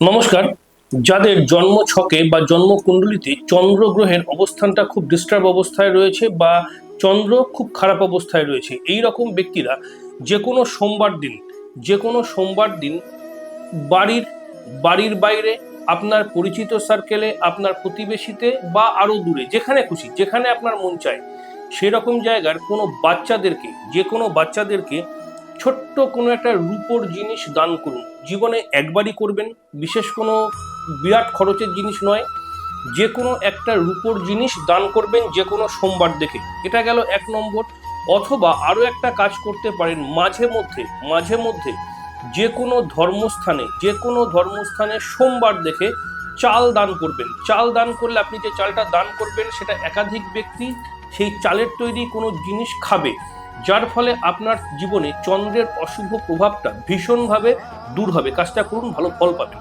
নমস্কার। যাদের জন্ম ছকে বা জন্মকুণ্ডলিতে চন্দ্র গ্রহের অবস্থানটা খুব ডিস্টার্ব অবস্থায় রয়েছে বা চন্দ্র খুব খারাপ অবস্থায় রয়েছে এই রকম ব্যক্তিরা যে কোনো সোমবার দিন যে কোনো সোমবার দিন বাড়ির বাড়ির বাইরে, আপনার পরিচিত সার্কেলে আপনার প্রতিবেশীতে বা আরও দূরে, যেখানে খুশি, যেখানে আপনার মন চায়, সেরকম জায়গার কোনো বাচ্চাদেরকে যে কোনো বাচ্চাদেরকে ছোট্ট কোনো একটা রূপোর জিনিস দান করুন। জীবনে একবারই করবেন, বিশেষ কোনো বিরাট খরচের জিনিস নয়। যে কোনো একটা রূপোর জিনিস দান করবেন যে কোনো সোমবার দেখে। এটা গেল এক নম্বর। অথবা আরও একটা কাজ করতে পারেন মাঝে মধ্যে মাঝে মধ্যে যে কোনো ধর্মস্থানে যে কোনো ধর্মস্থানে সোমবার দেখে চাল দান করবেন। চাল দান করলে আপনি যে চালটা দান করবেন সেটা একাধিক ব্যক্তি সেই চালের তৈরি কোনো জিনিস খাবে। যার ফলে আপনার জীবনে চন্দ্রের অশুভ প্রভাবটা ভীষণভাবে দূর হবে। কাজটা করুন, ভালো ফল পাবেন।